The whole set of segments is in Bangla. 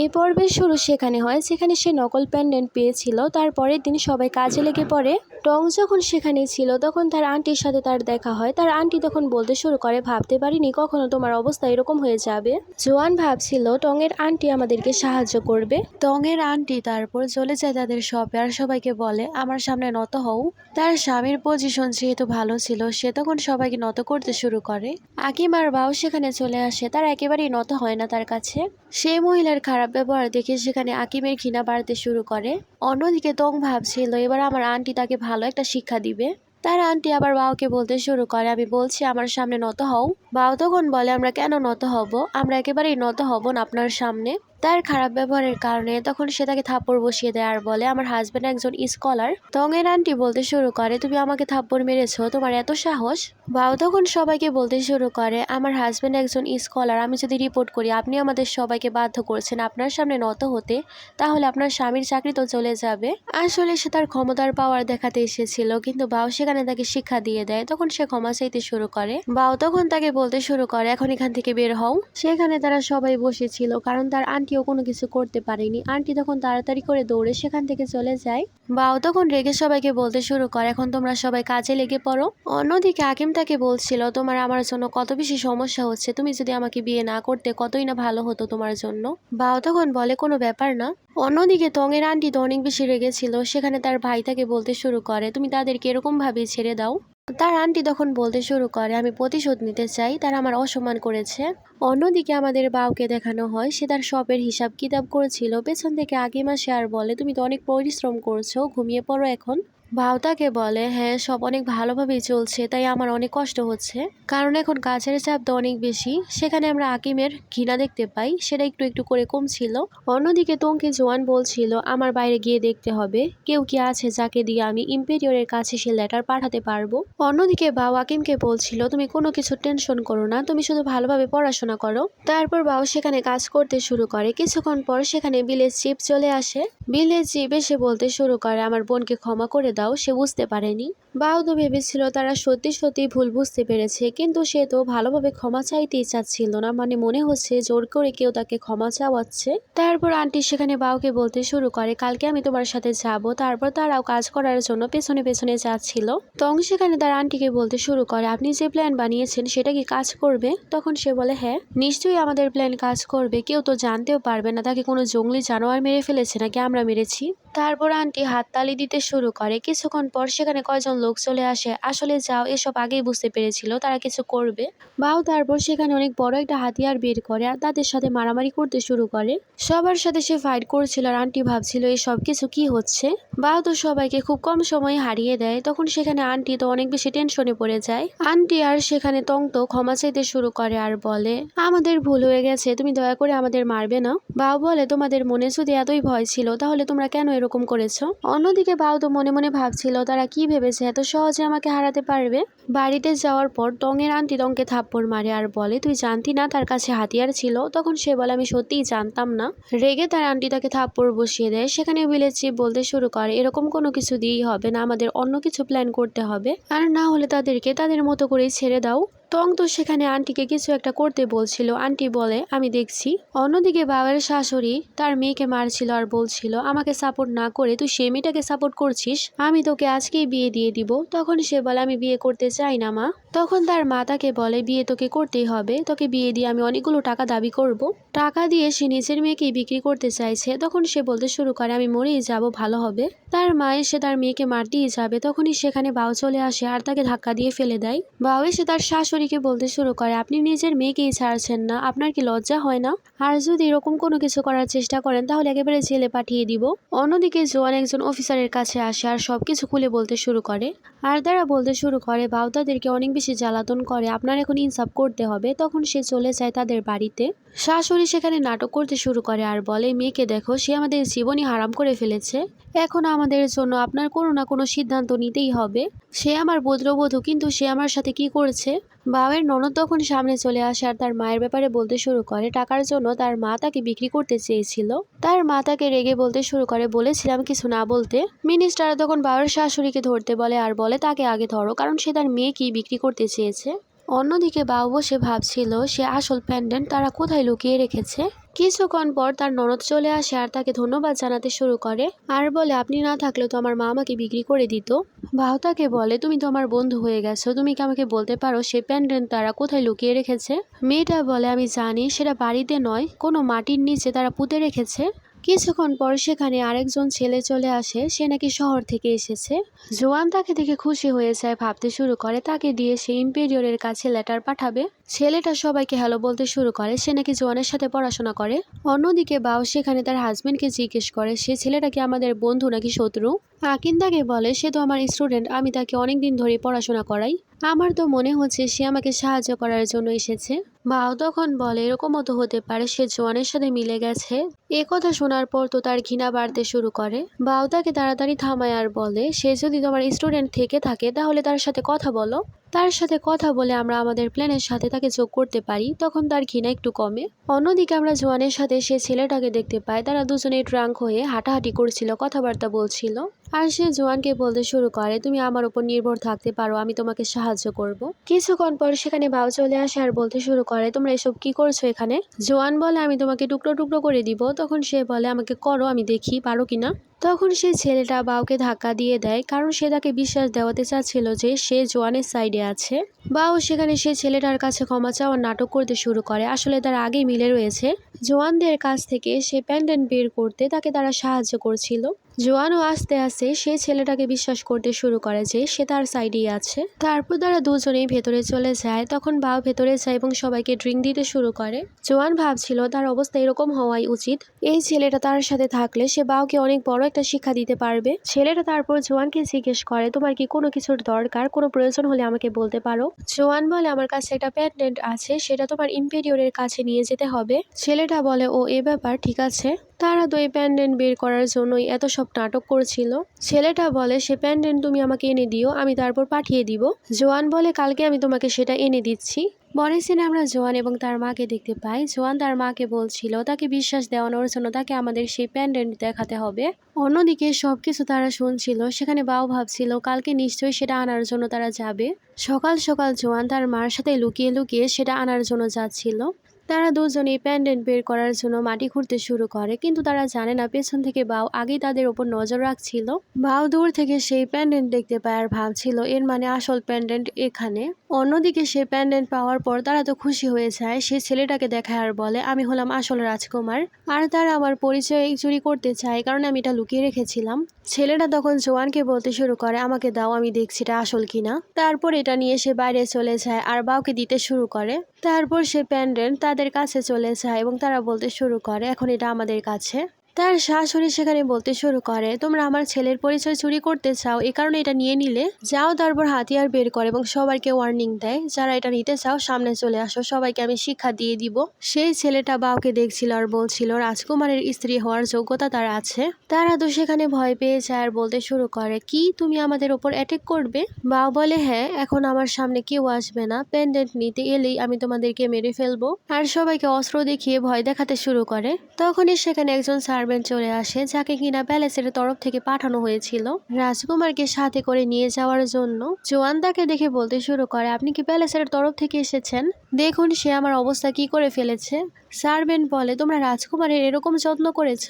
এই পর্বের শুরু সেখানে হয় সেখানে সে নকল প্যান্ডেন্ট পেয়েছিল। তারপরের দিন সবাই কাজে লেগে পড়ে। টং যখন সেখানে ছিল, তখন তার আন্টির সাথে তার দেখা হয়। তার আন্টি তখন বলতে শুরু করে, ভাবতে পারিনি কখনো তোমার অবস্থা এরকম হয়ে যাবে। জোয়ান ভাবছিল টঙের আন্টি আমাদেরকে সাহায্য করবে। টঙের আন্টি তারপর চলে যায় তাদের শপে আর সবাইকে বলে, আমার সামনে নত হও। তার স্বামীর পজিশন যেহেতু ভালো ছিল, সে তখন সবাইকে নত করতে শুরু করে। আকিম আর বাও সেখানে চলে আসে, তার একেবারেই নত হয় না তার কাছে। সেই মহিলার খারাপ ব্যবহার দেখে সেখানে আকিমের ঘৃণা বাড়তে শুরু করে। অন্যদিকে তং ভাবছিল, এবার আমার আন্টি তাকে ভালো একটা শিক্ষা দিবে। তার আন্টি আবার বাবাকে বলতে শুরু করে, আমি বলছি আমার সামনে নত হও। বাও তখন বলে, আমরা কেন নত হব? আমরা একেবারেই নত হব না আপনার সামনে। তার খারাপ ব্যবহারের কারণে তখন সে তাকে থাপ্পড় বসিয়ে দেয় আর বলে, আমার হাজব্যান্ড একজন স্কলার টঙের আন্টি বলতে শুরু করে, তুমি আমাকে থাপ্পড় মেরেছো, তোমার এত সাহস? বাও তখন সবাইকে বলতে শুরু করে, আমার হাজব্যান্ড একজন স্কলার আমি যদি রিপোর্ট করি, আপনি আমাদের সবাইকে বাধ্য করছেন আপনার সামনে নত হতে, তাহলে আপনার স্বামীর চাকরি তো চলে যাবে। আসলে সে তার ক্ষমতার পাওয়ার দেখাতে এসেছিল, কিন্তু বাও সেখানে তাকে শিক্ষা দিয়ে দেয়, তখন সে ক্ষমা চাইতে শুরু করে। বাও তখন তাকে বলতে শুরু করে, এখন এখান থেকে বের হও। সেখানে তারা সবাই বসেছিল, কারণ তার আন্টিও কোনো কিছু করতে পারেনি। আন্টি তখন তাড়াতাড়ি করে দৌড়ে সেখান থেকে চলে যায়। বাও তখন রেগে সবাইকে বলতে শুরু করে, এখন তোমরা সবাই কাজে লেগে পড়ো। অন্যদিকে আকিম তাকে বলছিল, তোমার আমার জন্য কত বেশি সমস্যা হচ্ছে, তুমি যদি আমাকে বিয়ে না করতে কতই না ভালো হতো তোমার জন্য? বাও তখন বলে, কোনো ব্যাপার না। অন্যদিকে তঙের আন্টি তো অনেক বেশি রেগেছিল সেখানে তার ভাই তাকে বলতে শুরু করে, তুমি তাদেরকে এরকম ভাবে ছেড়ে দাও। তার আন্টি তখন বলতে শুরু করে, আমি প্রতিশোধ নিতে চাই, তারা আমার অসম্মান করেছে। অন্যদিকে আমাদের বাউকে দেখানো হয়, সে তার শপের হিসাব কিতাব করেছিল। পেছন থেকে আগে মাসে আর বলে, তুমি তো অনেক পরিশ্রম করছ, ঘুমিয়ে পড়ো এখন। বাউ তাকে বলে হ্যাঁ সব অনেক ভালোভাবেই চলছে, তাই আমার অনেক কষ্ট হচ্ছে। কারণ এখন কাজের চাপ তো অনেক বেশি। সেখানে আমরা আকিমের ঘৃণা দেখতে পাই, সেটা একটু একটু করে কমছিল। অন্যদিকে তঙ্কে জোয়ান বলছিল, আমার বাইরে গিয়ে দেখতে হবে। কেউ কি আছে যাকে দিয়ে আমি ইম্পেরিয়রের কাছে সে লেটার পাঠাতে পারব? অন্যদিকে বাউ আকিমকে বলছিল, তুমি কোনো কিছু টেনশন করো না, তুমি শুধু ভালোভাবে পড়াশোনা করো। তারপর বাউ সেখানে কাজ করতে শুরু করে। কিছুক্ষণ পর সেখানে বিলেজ চিপ চলে আসে। বিলেজ চিপ এসে বলতে শুরু করে, আমার বোনকে ক্ষমা করে দাও সে বুঝতে পারেনি বাউ তো ভেবেছিল তারা সত্যি সত্যি ভুল বুঝতে পেরেছে, কিন্তু সে তো ভালোভাবে ক্ষমা চাইতেই চাচ্ছিল না। মানে মনে হচ্ছে জোর করে কেউ তাকে ক্ষমা চাওয়াচ্ছে। তারপর আন্টি সেখানে বাউকে বলতে শুরু করে, কালকে আমি তোমার সাথে যাব। তারপর তারাও কাজ করার জন্য পেছনে পেছনে যাচ্ছিল। তং সেখানে তার আন্টিকে বলতে শুরু করে, আপনি যে প্ল্যান বানিয়েছেন সেটা কি কাজ করবে? তখন সে বলে হ্যাঁ নিশ্চয়ই আমাদের প্ল্যান কাজ করবে। কেউ তো জানতেও পারবে না, তাকে কোনো জঙ্গলি জানোয়ার মেরে ফেলেছে নাকি আমরা মেরেছি? তারপর আন্টি হাততালি দিতে শুরু করে। কিছুক্ষণ পর সেখানে কয়জন লোক চলে আসে। আসলে যাও, এসব আগেই বুঝতে পেরেছিল তারা কিছু করবে। বাও তারপর সেখানে অনেক বড় একটা হাতিয়ার বের করে আর তাদের সাথে মারামারি করতে শুরু করে। সবার সাথে সে ফাইট করছিল আর আন্টি ভাবছিল এই সব কিছু কি হচ্ছে? বাও তো সবাইকে খুব কম সময়ে হারিয়ে দেয়। তখন সেখানে আন্টি তো অনেক বেশি টেনশনে পড়ে যায়। আন্টি আর সেখানে তং তো ক্ষমা চাইতে শুরু করে আর বলে, আমাদের ভুল হয়ে গেছে, তুমি দয়া করে আমাদের মারবে না। বাও বলে, তোমাদের মনে যদি এতই ভয় ছিল, তাহলে তোমরা কেন এরকম করেছ? অন্যদিকে বাও তো মনে মনে ভাবছিল, তারা কি ভেবেছে এত সহজে আমাকে হারাতে পারবে? বাড়িতে যাওয়ার পর টঙের আন্টি টংকে থাপ্পড় মারে আর বলে, তুই জানতি না তার কাছে হাতিয়ার ছিল? তখন সে বলে, আমি সত্যিই জানতাম না। রেগে তার আন্টি তাকে থাপ্পড় বসিয়ে দেয়। সেখানে চিপ বলতে শুরু করে, এরকম কোনো কিছু দিয়েই হবে না, আমাদের অন্য কিছু প্ল্যান করতে হবে। আর না হলে তাদেরকে তাদের মতো করেই ছেড়ে দাও। টং তো সেখানে আন্টিকে কিছু একটা করতে বলছিল। আন্টি বলে, আমি দেখছি। অন্যদিকে বাবার শাশুড়ি তার মেয়েকে মারছিল আর বলছিল, আমাকে সাপোর্ট না করে তুই সে মেয়েটাকে সাপোর্ট করছিস? আমি তোকে আজকেই বিয়ে দিয়ে দিব। তখন সে বলে, আমি বিয়ে করতে চাই না, মা। তখন তার মা তাকে বলে, বিয়ে তোকে করতেই হবে। তোকে বিয়ে দিয়ে আমি অনেকগুলো টাকা দাবি করব। টাকা দিয়ে সে নিজের মেয়েকেই বিক্রি করতে চাইছে। তখন সে বলতে শুরু করে, আমি মরেই যাব, ভালো হবে। তার মা এসে তার মেয়েকে মারতেই যাবে। তখনই সেখানে বাউ চলে আসে আর তাকে ধাক্কা দিয়ে ফেলে দেয়। বাউ এসে তার শাশুড়িকে বলতে শুরু করে, আপনি নিজের মেয়েকেই ছাড়ছেন না, আপনার কি লজ্জা হয় না? আর যদি এরকম কোনো কিছু করার চেষ্টা করেন, তাহলে একেবারে জেলে পাঠিয়ে দিব। অন্যদিকে জোয়ান একজন অফিসারের কাছে আসে আর সব কিছু খুলে বলতে শুরু করে। আর তারা বলতে শুরু করে বাউ তাদেরকে অনেক বেশি জ্বালাতন করে, আপনার এখন ইনসাফ করতে হবে, তখন সে চলে যায় তাদের বাড়িতে। শাশুড়ি সেখানে নাটক করতে শুরু করে আর বলে, মেয়েকে দেখো, সে আমাদের জীবনই হারাম করে ফেলেছে। এখন আমাদের জন্য আপনার কোনো না কোনো সিদ্ধান্ত নিতেই হবে। সে আমার পুত্রবধূ কিন্তু সে আমার সাথে কি করেছে? বাবের ননদ তখন সামনে চলে আসে আর তার মায়ের ব্যাপারে বলতে শুরু করে। টাকার জন্য তার মা তাকে বিক্রি করতে চেয়েছিল। তার মা তাকে রেগে বলতে শুরু করে, বলেছিলাম কিছু না বলতে। মিনিস্টার তখন বাবার শাশুড়িকে ধরতে বলে আর বলে, তাকে আগে ধরো, কারণ সে তার মেয়ে মেয়েকেই বিক্রি করতে চেয়েছে। অন্যদিকে বাবু বসে ভাবছিল, সে আসল প্যান্ডেন্ট তারা কোথায় লুকিয়ে রেখেছে? কিছুক্ষণ পর তার ননদ চলে আসে আর তাকে ধন্যবাদ জানাতে শুরু করে। আর বলে, আপনি না থাকলে তো আমার মা আমাকে বিক্রি করে দিত। বাহু তাকে বলে, তুমি তো আমার বন্ধু হয়ে গেছো, তুমি কি আমাকে বলতে পারো সে প্যান্ডেন্ট তারা কোথায় লুকিয়ে রেখেছে? মেয়েটা বলে, আমি জানি, সেটা বাড়িতে নয়, কোনো মাটির নিচে তারা পুঁতে রেখেছে। কিছুক্ষণ পর সেখানে আরেকজন ছেলে চলে আসে, সে নাকি শহর থেকে এসেছে। জোয়ান তাকে দেখে খুশি হয়ে যায়, ভাবতে শুরু করে, তাকে দিয়ে সে ইম্পেরিয়রের কাছে লেটার পাঠাবে। ছেলেটা সবাইকে হ্যালো বলতে শুরু করে। সে নাকি জোয়ানের সাথে পড়াশোনা করে। অন্যদিকে বাও, সেখানে তার হাজবেন্ডকে জিজ্ঞেস করে, সে ছেলেটা কি আমাদের বন্ধু নাকি শত্রু? আকিন তাকে বলে, সে তো আমার স্টুডেন্ট আমি তাকে অনেক দিন ধরে পড়াশোনা করাই। আমার তো মনে হচ্ছে সে আমাকে সাহায্য করার জন্য এসেছে। বাও তখন বলে এরকমও তো হতে পারে, সে জোয়ানের সাথে মিলে গেছে। এ কথা শোনার পর তো তার ঘৃণা বাড়তে শুরু করে। বাও তাকে তাড়াতাড়ি থামায় আর বলে, সে যদি তোমার স্টুডেন্ট থেকে থাকে, তাহলে তার সাথে কথা বলো। তার সাথে কথা বলে আমরা আমাদের প্ল্যানের সাথে তাকে যোগ করতে পারি, তখন তার ঘৃণা একটু কমে। অন্যদিকে আমরা জোয়ানের সাথে সে ছেলেটাকে দেখতে পাই, তারা দুজনে ট্রাঙ্ক হয়ে হাঁটাহাঁটি করছিল, কথাবার্তা বলছিল। আর সে জোয়ানকে বলতে শুরু করে, তুমি আমার উপর নির্ভর থাকতে পারো, আমি তোমাকে সাহায্য করব। কিছুক্ষণ পর সেখানে বাউ চলে আসে আর বলতে শুরু করে, তোমরা এসব কি করছ এখানে? জোয়ান বলে, আমি তোমাকে টুকরো টুকরো করে দিব। তখন সে বলে, আমাকে করো, আমি দেখি, পারো কিনা তখন সে ছেলেটা বাউকে ধাক্কা দিয়ে দেয়, কারণ সে তাকে বিশ্বাস দেওয়াতে চাচ্ছিল যে সে জোয়ানের সাইডে আছে। বাউ সেখানে সে ছেলেটার কাছে ক্ষমা চাওয়ার নাটক করতে শুরু করে, আসলে তার আগে মিলে রয়েছে। জোয়ানদের কাছ থেকে সে প্যান্ডেন্ট বের করতে তাকে তারা সাহায্য করছিল। জোয়ানও আস্তে আস্তে সে ছেলেটাকে বিশ্বাস করতে শুরু করে যে সে তার সাইডেই আছে। তারপর তারা দুজনেই ভেতরে চলে যায়। তখন বাও ভেতরে যায় এবং সবাইকে ড্রিঙ্ক দিতে শুরু করে। জোয়ান ভাবছিল, তার অবস্থা এরকম হওয়াই উচিত। এই ছেলেটা তার সাথে থাকলে সে বাওকে অনেক বড় একটা শিক্ষা দিতে পারবে ছেলেটা তারপর জোয়ানকে জিজ্ঞেস করে, তোমার কি কোনো কিছুর দরকার? কোনো প্রয়োজন হলে আমাকে বলতে পারো জোয়ান বলে, আমার কাছে একটা প্যান্ডেন্ট আছে। সেটা তোমার ইম্পেরিয়রের কাছে নিয়ে যেতে হবে ছেলেটা বলে, ও, এ ব্যাপার, ঠিক আছে। তারা তো এই প্যান্ডেন্ট বের করার জন্যই এত সব নাটক করছিল। ছেলেটা বলে, সে প্যান্ডেন্ট তুমি আমাকে এনে দিও, আমি তারপর পাঠিয়ে দিব। জোয়ান বলে, কালকে আমি তোমাকে সেটা এনে দিচ্ছি। পরের সিনে আমরা জোয়ান এবং তার মাকে দেখতে পাই। জোয়ান তার মাকে বলছিল, তাকে বিশ্বাস দেওয়ানোর জন্য তাকে আমাদের সেই প্যান্ডেন্ট দেখাতে হবে। অন্যদিকে সব কিছু তারা শুনছিল, সেখানে বাও ভাবছিল, কালকে নিশ্চয়ই সেটা আনার জন্য তারা যাবে। সকাল সকাল জোয়ান তার মার সাথে লুকিয়ে লুকিয়ে সেটা আনার জন্য যাচ্ছিল। তারা দুজনেই প্যান্ডেন্ট বের করার জন্য মাটি খুঁড়তে শুরু করে, কিন্তু তারা জানে না পেছন থেকে বাউ আগেই তাদের ওপর নজর রাখছিল। বাউ দূর থেকে সেই প্যান্ডেন্ট দেখতে পায় আর ভাবছিল, এর মানে আসল প্যান্ডেন্ট এখানে? অন্যদিকে সে প্যান্ডেন্ট পাওয়ার পর তারা তো খুশি হয়ে যায়, সে ছেলেটাকে দেখায় আর বলে, আমি হলাম আসল রাজকুমার। আর তারা আমার পরিচয় চুরি করতে চায়, কারণ আমি এটা লুকিয়ে রেখেছিলাম। ছেলেটা তখন জোয়ানকে বলতে শুরু করে, আমাকে দাও, আমি দেখছি এটা আসল কিনা? তারপর এটা নিয়ে সে বাইরে চলে যায় আর বাউকে দিতে শুরু করে। তারপর সে প্যান্ডেন্ট তাদের কাছে চলে যায় এবং তারা বলতে শুরু করে এখন এটা আমাদের কাছে। তার শাশুড়ি সেখানে বলতে শুরু করে, তোমরা আমার ছেলের পরিচয় চুরি করতে চাও এই কারণে এটা নিয়ে নিলে? যাও তারপর হাতিয়ার বের করে এবং সবাইকে ওয়ার্নিং দেয়। যারা এটা নিতে চাও, সামনে চলে আসো। সবাইকে আমি শিক্ষা দিয়ে দিব। সেই ছেলেটা বাউকে দেখছিল আর বলছিল, রাজকুমারের স্ত্রী হওয়ার যোগ্যতা তার আছে। তারা তো সেখানে ভয় পেয়ে যায় আর বলতে শুরু করে, কি? তুমি আমাদের ওপর অ্যাটেক করবে? বাউ বলে হ্যাঁ এখন আমার সামনে কেউ আসবে না। পেন্ডেন্ট নিতে এলেই আমি তোমাদেরকে মেরে ফেলব। আর সবাইকে অস্ত্র দেখিয়ে ভয় দেখাতে শুরু করে। তখনই সেখানে একজন সার্ভেন্ট চলে আসে, যাকে কিনা প্যালেসের তরফ থেকে পাঠানো হয়েছিল। রাজকুমারকে সাথে করে নিয়ে যাওয়ার জন্য জোয়ান তাকে দেখে বলতে শুরু করে, আপনি কি প্যালেসের তরফ থেকে এসেছেন? দেখুন সে আমার অবস্থা কি করে ফেলেছে। সার্ভেন্ট বলে, তোমরা রাজকুমারের এরকম যত্ন করেছ?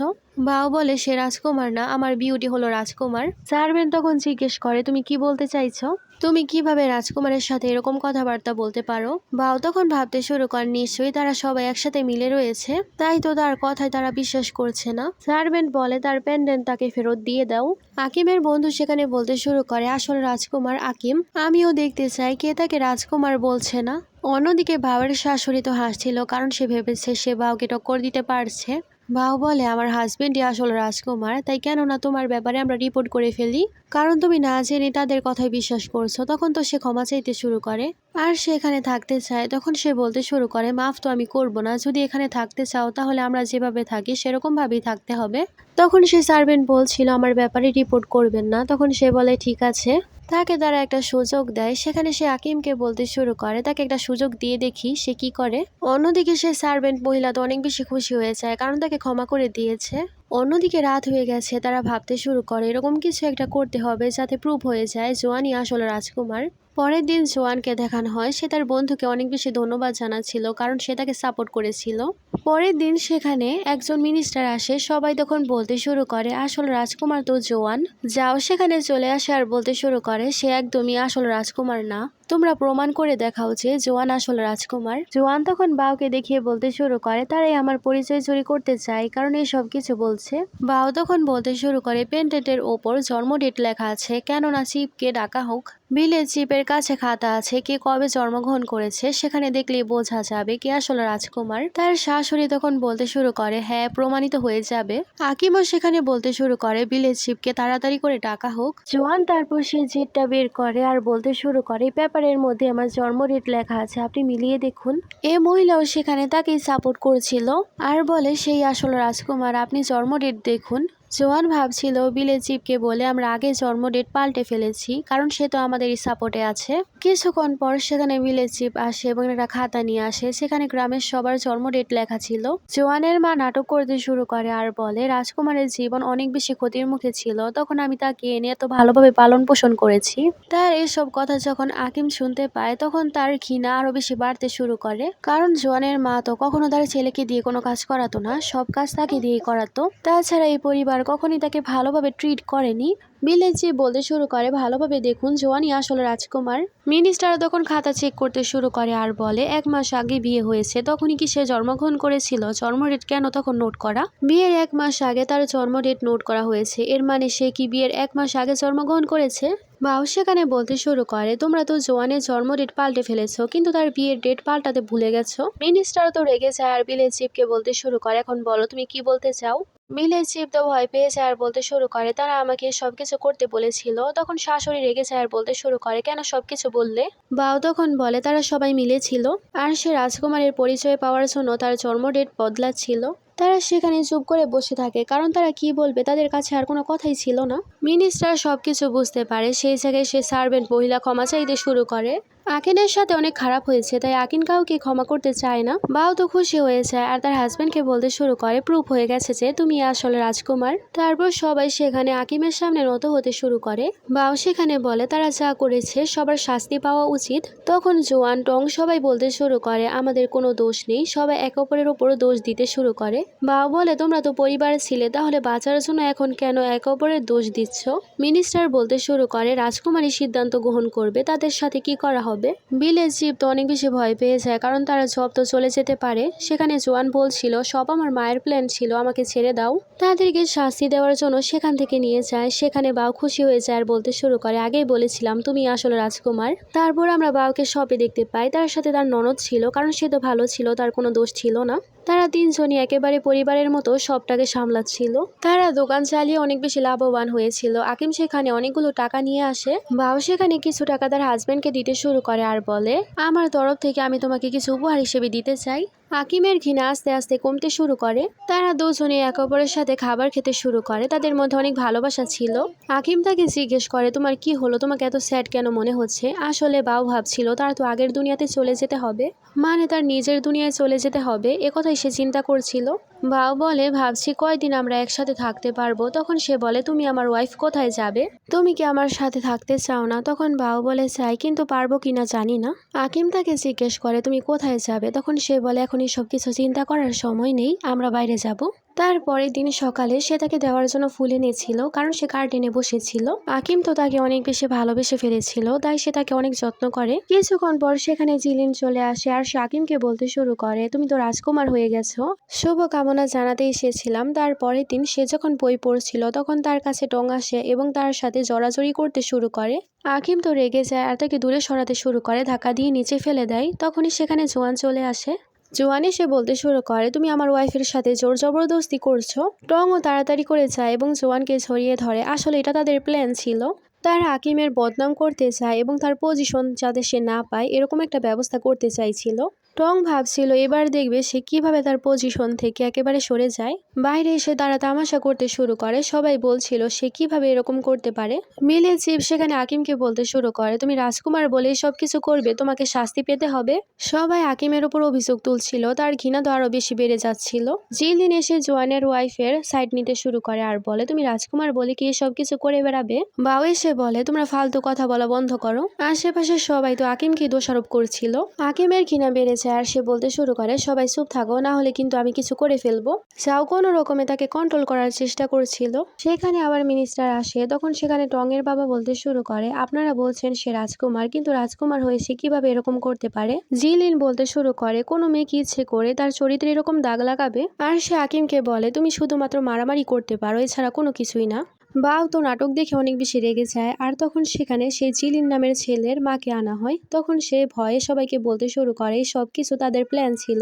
বাও বলে, সে রাজকুমার না, আমার বিউটি হলো রাজকুমার। সার্ভেন্ট তখন জিজ্ঞেস করে, তুমি কি বলতে চাইছো? তুমি কীভাবে রাজকুমারের সাথে এরকম কথাবার্তা বলতে পারো? বাও, তখন ভাবতে শুরু করে, নিশ্চয়ই তারা সবাই একসাথে মিলে রয়েছে। তাই তো তার কথায় তারা বিশ্বাস করছে না। সার্ভেন্ট বলে, তার প্যান্ডেন্ট তাকে ফেরত দিয়ে দাও। আকিমের বন্ধু সেখানে বলতে শুরু করে, আসল রাজকুমার আকিম, আমিও দেখতে চাই, কে তাকে রাজকুমার বলছে না? অন্যদিকে বাবার শাশুড়ি তো হাসছিল, কারণ সে ভেবেছে সে বাউকে টক্কর দিতে পারছে। বাউ বলে, আমার হাজবেন্ডই আসল রাজকুমার, তাই কেন না তোমার ব্যাপারে আমরা রিপোর্ট করে ফেলি? কারণ তুমি না জেনে তাদের কথায় বিশ্বাস করছ, তখন তো সে ক্ষমা চাইতে শুরু করে। আর সে এখানে থাকতে চায়, তখন সে বলতে শুরু করে, মাফ তো আমি করব না, যদি এখানে থাকতে চাও, তাহলে আমরা যেভাবে থাকি, সেরকমভাবেই থাকতে হবে। তখন সে সার্ভেন্ট বলছিল, আমার ব্যাপারে রিপোর্ট করবেন না। তখন সে বলে, ঠিক আছে। তাকে তারা একটা সুযোগ দেয়, সেখানে সে আকিমকে বলতে শুরু করে, তাকে একটা সুযোগ দিয়ে দেখি, সে কি করে? অন্যদিকে সে সার্ভেন্ট মহিলা তো অনেক বেশি খুশি হয়ে যায়, কারণ তাকে ক্ষমা করে দিয়েছে। অন্যদিকে রাত হয়ে গেছে, তারা ভাবতে শুরু করে, এরকম কিছু একটা করতে হবে যাতে প্রুভ হয়ে যায়। জোয়ানি আসলে রাজকুমার। পরের দিন জোয়ানকে দেখানো হয়, সে তার বন্ধুকে অনেক বেশি ধন্যবাদ জানাচ্ছিল কারণ সে তাকে সাপোর্ট করেছিল। পরের দিন সেখানে একজন মিনিস্টার আসে, সবাই তখন বলতে শুরু করে, আসল রাজকুমার তো জোয়ান। যাও সেখানে চলে আসে আর বলতে শুরু করে, সে একদমই আসল রাজকুমার না। তোমরা প্রমাণ করে দেখাও যে জোয়ান আসল রাজকুমার। জোয়ান তখন বাউকে দেখিয়ে বলতে শুরু করে, তারাই আমার পরিচয় চুরি করতে চায়, কারণ এই সব কিছু বলছে। বাউ তখন বলতে শুরু করে পেন্টেন্টের ওপর জন্ম ডেট লেখা আছে, কেননা চিপকে ডাকা হোক। বিলে চিপের কাছে খাতা আছে কে কবে জন্মগ্রহণ করেছে, সেখানে দেখলেই বোঝা যাবে কে আসলে রাজকুমার। তার শাশুড়ি তখন বলতে শুরু করে হ্যাঁ প্রমাণিত হয়ে যাবে। আকিমও সেখানে বলতে শুরু করে বিলে চিপকে তাড়াতাড়ি করে ডাকা হোক। জোয়ান তারপর সে জিটটা বের করে আর বলতে শুরু করে, পেপারের মধ্যে আমার জন্ম ডেট লেখা আছে, আপনি মিলিয়ে দেখুন। এ মহিলাও সেখানে তাকেই সাপোর্ট করছিল। আর বলে, সেই আসল রাজকুমার, আপনি জন্ম ডেট দেখুন। জোয়ান ভাবছিল বিলে চিপকে বলে আমরা আগে জন্ম ডেট পাল্টে ফেলেছি, কারণ সে তো আমাদের সাপোর্টে আছে। কিছুক্ষণ পর সেখানে বিলে চিপ আসে এবং একটা খাতা নিয়ে আসে, সেখানে গ্রামের সবার জন্ম ডেট লেখা ছিল। জোয়ানের মা নাটক করতে শুরু করে আর বলে, রাজকুমারের জীবন অনেক বেশি ক্ষতির মুখে ছিল, তখন আমি তাকে এনে এত ভালোভাবে পালন পোষণ করেছি। তার এসব কথা যখন আকিম শুনতে পায়, তখন তার ঘৃণা আরও বেশি বাড়তে শুরু করে, কারণ জোয়ানের মা তো কখনো তার ছেলেকে দিয়ে কোনো কাজ করাতো না, সব কাজ তাকে দিয়েই করাতো। তাছাড়া এই পরিবার কখনই তাকে ভালোভাবে ট্রিট করেনি। বিলেজি বলতে শুরু করে, ভালোভাবে দেখুন, জোয়ানি আসলে রাজকুমার। মিনিস্টার তখন খাতা চেক করতে শুরু করে আর বলে, এক মাস আগে বিয়ে হয়েছে, তখনই কি সে জন্মগ্রহণ করেছিল? জন্ম ডেট কেন তখন নোট করা? বিয়ের এক মাস আগে তার জন্ম ডেট নোট করা হয়েছে। এর মানে সে কি বিয়ের এক মাস আগে জন্মগ্রহণ করেছে? বাউ, সেখানে বলতে শুরু করে, তোমরা তো জোয়ানের জন্ম ডেট পাল্টে ফেলেছো, কিন্তু তার বিয়ের ডেট পাল্টাতে ভুলে গেছো। মিনিস্টার তো রেগে যায় আর বিলে চিপকে বলতে শুরু করে, এখন বলো, তুমি কি বলতে চাও? মিলে তো ভয় পেয়ে যায় আর বলতে শুরু করে, তারা আমাকে সবকিছু করতে বলেছিল। তখন শাশুড়ি রেগে যায় আর বলতে শুরু করে, কেন সবকিছু বললে? বাউ তখন বলে, তারা সবাই মিলে ছিল আর সে রাজকুমারের পরিচয় পাওয়ার জন্য তার জন্ম ডেট বদলাচ্ছিল। তারা সেখানে চুপ করে বসে থাকে, কারণ তারা কি বলবে তাদের কাছে আর কোনো কথাই ছিল না। মিনিস্টার সবকিছু বুঝতে পারে, সেই জায়গায় সে সার্ভেন্ট মহিলা ক্ষমা চাইতে শুরু করে। আকিনের সাথে অনেক খারাপ হয়েছে, তাই আকিন কাউকে ক্ষমা করতে চায় না। বাও তো খুশি হয়ে যায় আর তার হাজব্যান্ডকে বলতে শুরু করে, প্রুফ হয়ে গেছে যে তুমি আসলে রাজকুমার। তারপর সবাই সেখানে আকিমের সামনে নত হতে শুরু করে। বাও সেখানে বলে, তারা যা করেছে, সবার শাস্তি পাওয়া উচিত। তখন জোয়ান টং সবাই বলতে শুরু করে, আমাদের কোনো দোষ নেই। সবাই এক অপরের ওপর দোষ দিতে শুরু করে। বাও বলে, তোমরা তো পরিবারে ছিলে, তাহলে বাঁচার জন্য এখন কেন এক অপরের দোষ দিচ্ছ? মিনিস্টার বলতে শুরু করে, রাজকুমারী সিদ্ধান্ত গ্রহণ করবে, তাদের সাথে কি করা হবে? বিলের জীব তো অনেক বেশি ভয় পেয়ে যায়, কারণ তারা জব তো চলে যেতে পারে। সেখানে জোয়ান বলছিল, সব আমার মায়ের প্ল্যান ছিল, আমাকে ছেড়ে দাও। তাদেরকে শাস্তি দেওয়ার জন্য সেখান থেকে নিয়ে যায়। সেখানে বাউ খুশি হয়ে যায় আর বলতে শুরু করে, আগেই বলেছিলাম, তুমি আসলে রাজকুমার। তারপর আমরা বাউকে সবে দেখতে পাই। তার সাথে তার ননদ ছিল, কারণ সে তো ভালো ছিল, তার কোনো দোষ ছিল না। তারা তিনজনই একেবারে পরিবারের মতো সবটাকে সামলাচ্ছিল। তারা দোকান চালিয়ে অনেক বেশি লাভবান হয়েছিল। আকিম সেখানে অনেকগুলো টাকা নিয়ে আসে। বাবু সেখানে কিছু টাকা তার হাজব্যান্ডকে দিতে শুরু করে আর বলে, আমার তরফ থেকে আমি তোমাকে কিছু উপহার হিসেবে দিতে চাই। আকিমের ঘৃণা আস্তে আস্তে কমতে শুরু করে। তারা দুজনে একে অপরের সাথে খাবার খেতে শুরু করে। তাদের মধ্যে অনেক ভালোবাসা ছিল। হাকিম তাকে জিজ্ঞেস করে, তোমার কি হলো? তোমাকে এত স্যাড কেন মনে হচ্ছে? আসলে বাউ ভাবছিল, তার তো আগের দুনিয়াতে চলে যেতে হবে। মানে তার নিজের দুনিয়ায় চলে যেতে হবে একথাই সে চিন্তা করছিল। বাউ বলে, ভাবছি কয়দিন আমরা একসাথে থাকতে পারব। তখন সে বলে, তুমি আমার ওয়াইফ কোথায় যাবে? তুমি কি আমার সাথে থাকতে চাও না? তখন বাউ বলে, চাই, কিন্তু পারব কিনা জানি না। আকিম তাকে জিজ্ঞেস করে, তুমি কোথায় যাবে? তখন সে বলে, এখন এই সব কিছু চিন্তা করার সময় নেই, আমরা বাইরে যাব। তারপরের দিন সকালে সে তাকে দেওয়ার জন্য ফুল এনেছিল, কারণ সে গার্ডেনে বসেছিল। আকিম তো তাকে অনেক বেশি ভালোবেসে ফেলেছিল, তাই সে তাকে অনেক যত্ন করে। কিছুক্ষণ পর সেখানে জিলিন চলে আসে আর সে আকিমকে বলতে শুরু করে, তুমি তো রাজকুমার হয়ে গেছো। শুভ কামনা জানাতে এসেছিলাম তারপরের দিন সে যখন বই পড়ছিল, তখন তার কাছে টং আসে এবং তার সাথে জড়াজড়ি করতে শুরু করে। আকিম তো রেগে যায় আর তাকে দূরে সরাতে শুরু করে, ধাক্কা দিয়ে নিচে ফেলে দেয়। তখনই সেখানে জোয়ান চলে আসে। জোয়ান সে বলতে শুরু করে, তুমি আমার ওয়াইফের সাথে জোর জবরদস্তি করছ? টংও তাড়াতাড়ি করে যায় এবং জোয়ানকে ছড়িয়ে ধরে। আসলে এটা তাদের প্ল্যান ছিল। তারা হাকিমের বদনাম করতে চায় এবং তার পজিশন যাতে সে না পায়, এরকম একটা ব্যবস্থা করতে চাইছিল। টং ভাবছিল, এবার দেখবে সে কীভাবে তার পজিশন থেকে একেবারে সরে যায়। বাইরে এসে তারা তামাশা করতে শুরু করে। সবাই বলছিল, সে কীভাবে এরকম করতে পারে? মিলে চিপ সেখানে আকিমকে বলতে শুরু করে, তুমি রাজকুমার বলে সব কিছু করবে, তোমাকে শাস্তি পেতে হবে? সবাই আকিমের উপর অভিযোগ তুলছিল, তার ঘৃণা তো আরও বেশি বেড়ে যাচ্ছিল। জিলিন এসে জোয়ানের ওয়াইফের সাইড নিতে শুরু করে আর বলে, তুমি রাজকুমার বলে কি সব কিছু করে বেড়াবে? বাও এসে বলে, তোমরা ফালতু কথা বলা বন্ধ করো। আশেপাশে সবাই তো আকিমকে দোষারোপ করছিল। আকিমের ঘৃণা বেড়েছে আর সে বলতে শুরু করে, সবাই চুপ থাকো, না হলে কিন্তু আমি কিছু করে ফেলব। যাও কোনো রকমে তাকে কন্ট্রোল করার চেষ্টা করছিল। সেখানে আবার মিনিস্টার আসে, তখন সেখানে টং এর বাবা বলতে শুরু করে, আপনারা বলছেন সে রাজকুমার, কিন্তু রাজকুমার হয়ে সে কীভাবে এরকম করতে পারে? জিলিন বলতে শুরু করে, কোনো মেয়ে কি ইচ্ছে করে তার চরিত্রে এরকম দাগ লাগাবে? আর সে আকিমকে বলে, তুমি শুধুমাত্র মারামারি করতে পারো, এছাড়া কোনো কিছুই না। বাও তো নাটক দেখে অনেক বেশি রেগে যায়, আর তখন সেখানে সেই জিলিন নামের ছেলের মাকে আনা হয়। তখন সে ভয়ে সবাইকে বলতে শুরু করে সব কিছু তাদের প্ল্যান ছিল,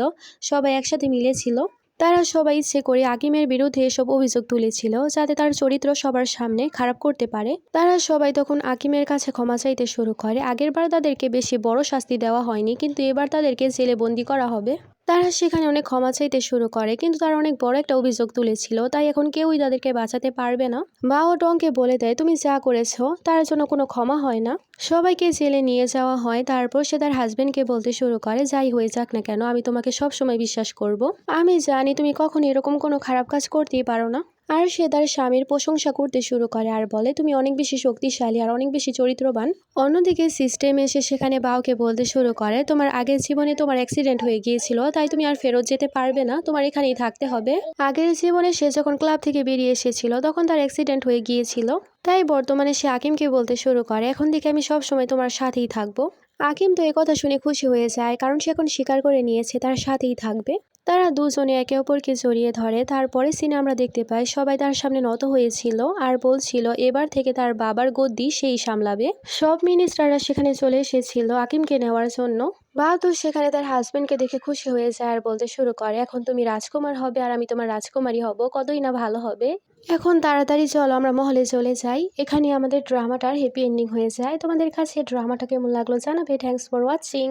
সবাই একসাথে মিলেছিল। তারা সবাই ইচ্ছে করে আকিমের বিরুদ্ধে এসব অভিযোগ তুলেছিল, যাতে তার চরিত্র সবার সামনে খারাপ করতে পারে। তারা সবাই তখন আকিমের কাছে ক্ষমা চাইতে শুরু করে। আগেরবার তাদেরকে বেশি বড় শাস্তি দেওয়া হয়নি, কিন্তু এবার তাদেরকে জেলে বন্দি করা হবে। তারা সেখানে অনেক ক্ষমা চাইতে শুরু করে, কিন্তু তারা অনেক বড় একটা অভিযোগ তুলেছিল, তাই এখন কেউই তাদেরকে বাঁচাতে পারবে না। মা ও টংকে বলে দেয়, তুমি যা করেছ, তার জন্য কোনো ক্ষমা হয় না। সবাইকে জেলে নিয়ে যাওয়া হয়, তারপর সে তার হাজবেন্ডকে বলতে শুরু করে, যাই হয়ে যাক না কেন, আমি তোমাকে সব সময় বিশ্বাস করব। আমি জানি তুমি কখন এরকম কোনো খারাপ কাজ করতেই পারো না। আর সে তার স্বামীর প্রশংসা করতে শুরু করে আর বলে, তুমি অনেক বেশি শক্তিশালী আর অনেক বেশি চরিত্রবান। অন্যদিকে সিস্টেম এসে সেখানে বাউকে বলতে শুরু করে, তোমার আগের জীবনে তোমার অ্যাক্সিডেন্ট হয়ে গিয়েছিল, তাই তুমি আর ফেরত যেতে পারবে না, তোমার এখানেই থাকতে হবে। আগের জীবনে সে যখন ক্লাব থেকে বেরিয়ে এসেছিল, তখন তার অ্যাক্সিডেন্ট হয়ে গিয়েছিল। তাই বর্তমানে সে আকিমকে বলতে শুরু করে, এখন থেকে আমি সব সময় তোমার সাথেই থাকব। আকিম তো কথা শুনে খুশি হয়ে যায়, কারণ সে এখন স্বীকার করে নিয়েছে, তার সাথেই থাকবে। তারা দুজনে একে অপরকে জড়িয়ে ধরে। তারপরে সিনে আমরা দেখতে পাই, সবাই তার সামনে নত হয়েছিল আর বলছিল, এবার থেকে তার বাবার গদ্দি সেই সামলাবে। সব মিনিস্টাররা সেখানে চলে এসেছিল আকিমকে নেওয়ার জন্য। বাহাদুর সেখানে তার হাজবেন্ডকে দেখে খুশি হয়ে যায় আর বলতে শুরু করে, এখন তুমি রাজকুমার হবে আর আমি তোমার রাজকুমারী হব, কতই না ভালো হবে? এখন তাড়াতাড়ি চলো, আমরা মহলে চলে যাই। এখানে আমাদের ড্রামাটার হ্যাপি এন্ডিং হয়ে যায়। তোমাদের কাছে ড্রামাটা কেমন লাগল জানাবে। Thanks for watching